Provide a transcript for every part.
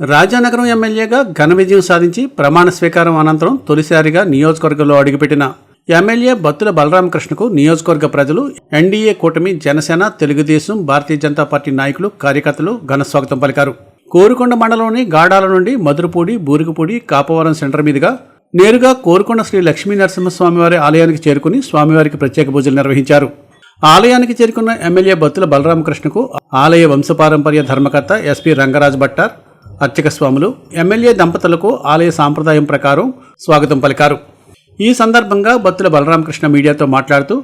రాజానగరం ఎమ్మెల్యేగా ఘన విజయం సాధించి ప్రమాణ స్వీకారం అనంతరం తొలిసారిగా నియోజకవర్గంలో అడుగుపెట్టిన ఎమ్మెల్యే బత్తుల బలరామకృష్ణకు నియోజకవర్గ ప్రజలు ఎన్డీఏ కూటమి జనసేన తెలుగుదేశం భారతీయ జనతా పార్టీ నాయకులు కార్యకర్తలు ఘన స్వాగతం పలికారు. కోరుకొండ మండలంలోని గాడాల నుండి మధురపూడి బూరుగుపూడి కాపవరం సెంటర్ మీదుగా నేరుగా కోరుకొండ శ్రీ లక్ష్మీ నరసింహస్వామివారి ఆలయానికి చేరుకుని స్వామివారికి ప్రత్యేక పూజలు నిర్వహించారు. ఆలయానికి చేరుకున్న ఎమ్మెల్యే బత్తుల బలరామకృష్ణకు ఆలయ వంశపారంపర్య ధర్మకర్త ఎస్పీ రంగరాజ్ భట్టార్ అర్చక స్వాములు ఎమ్మెల్యే దంపతులకు ఆలయ సాంప్రదాయం ప్రకారం స్వాగతం పలికారు. ఈ సందర్భంగా బత్తుల బలరామకృష్ణ మీడియాతో మాట్లాడుతూ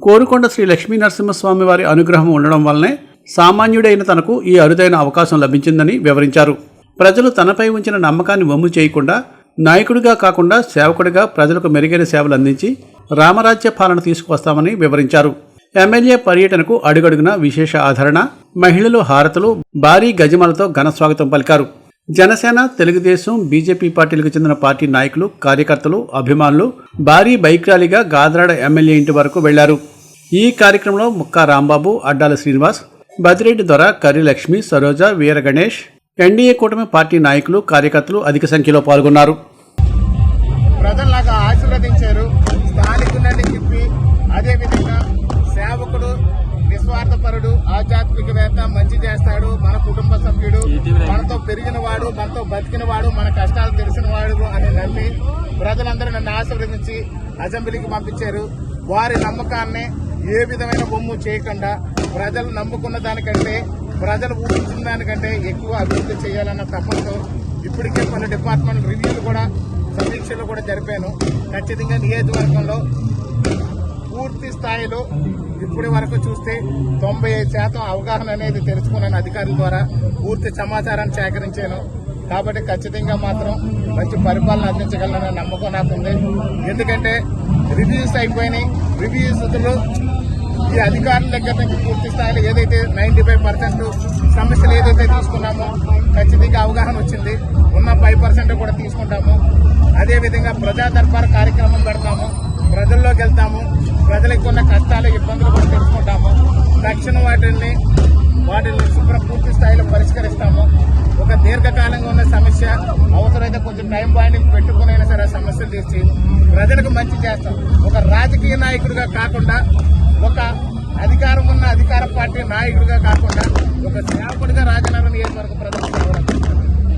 కోరుకొండ శ్రీ లక్ష్మీ నరసింహస్వామి వారి అనుగ్రహం ఉండడం వల్లనే సామాన్యుడైన తనకు ఈ అరుదైన అవకాశం లభించిందని వివరించారు. ప్రజలు తనపై ఉంచిన నమ్మకాన్ని వమ్ము చేయకుండా నాయకుడిగా కాకుండా సేవకుడిగా ప్రజలకు మెరుగైన సేవలు అందించి రామరాజ్య పాలన తీసుకువస్తామని వివరించారు. ఎమ్మెల్యే పర్యటనకు అడుగడుగున విశేష ఆదరణ మహిళలు హారతులు భారీ గజమాలతో ఘన స్వాగతం పలికారు. జనసేన తెలుగుదేశం బీజేపీ పార్టీలకు చెందిన పార్టీ నాయకులు కార్యకర్తలు అభిమానులు భారీ బైక్ ర్యాలీగా గాదరాడ ఎమ్మెల్యే ఇంటి వరకు వెళ్ళారు. ఈ కార్యక్రమంలో ముక్కా రాంబాబు అడ్డాల శ్రీనివాస్ బదిరెడ్డి దొర కర్రి లక్ష్మి సరోజ వీర గణేష్ ఎన్డీఏ కూటమి పార్టీ నాయకులు కార్యకర్తలు అధిక సంఖ్యలో పాల్గొన్నారు. ప్రజలు నాకు ఆశీర్వదించారు. మంచి చేస్తాడు మన కుటుంబ సభ్యుడు మనతో పెరిగిన వాడు మనతో బతికిన వాడు మన కష్టాలు తెలిసిన వాడు అని నమ్మి ప్రజలందరూ నన్ను ఆశీర్వదించి అసెంబ్లీకి పంపించారు. వారి నమ్మకాన్ని ఏ విధమైన బొమ్ము చేయకుండా ప్రజలు నమ్ముకున్న దానికంటే ప్రజలు ఊహించిన దానికంటే ఎక్కువ అభివృద్ధి చేయాలన్న తపంతో ఇప్పటికే కొన్ని డిపార్ట్మెంట్ రివ్యూలు కూడా సమీక్షలు కూడా జరిపాను. ఖచ్చితంగా నియోజకవర్గంలో స్థాయిలో ఇప్పటి వరకు చూస్తే తొంభై ఐదు శాతం అవగాహన అనేది తెలుసుకున్నాను అధికారుల ద్వారా. పూర్తి సమాచారాన్ని సేకరించాను. కాబట్టి ఖచ్చితంగా మాత్రం మంచి పరిపాలన అందించగలననే నమ్మకం నాకుంది. ఎందుకంటే రివ్యూస్ అయిపోయినాయి. రివ్యూస్ ఈ అధికారుల దగ్గర నుంచి పూర్తి స్థాయిలో ఏదైతే నైంటీ ఫైవ్ పర్సెంట్ సమస్యలు ఏదైతే తీసుకున్నామో ఖచ్చితంగా అవగాహన వచ్చింది. ఉన్న ఫైవ్ పర్సెంట్ కూడా తీసుకుంటాము. అదేవిధంగా ప్రజా దర్బార్ కార్యక్రమం పెడతాము. ప్రజల్లోకి వెళ్తాము. ప్రజలకు ఉన్న కష్టాలు ఇబ్బందులు కూడా తెలుసుకుంటాము. తక్షణ వాటిని వాటిని శుభ్ర పూర్తి స్థాయిలో పరిష్కరిస్తాము. ఒక దీర్ఘకాలంగా ఉన్న సమస్య అవసరమైతే కొంచెం టైం పాయింట్ పెట్టుకునైనా సరే సమస్యలు తీర్చి ప్రజలకు మంచి చేస్తాం. ఒక రాజకీయ నాయకుడిగా కాకుండా ఒక అధికారం ఉన్న అధికార పార్టీ నాయకుడిగా కాకుండా ఒక సేవకుడిగా రాజనగరం నియోజకవర్గ ప్రజలకు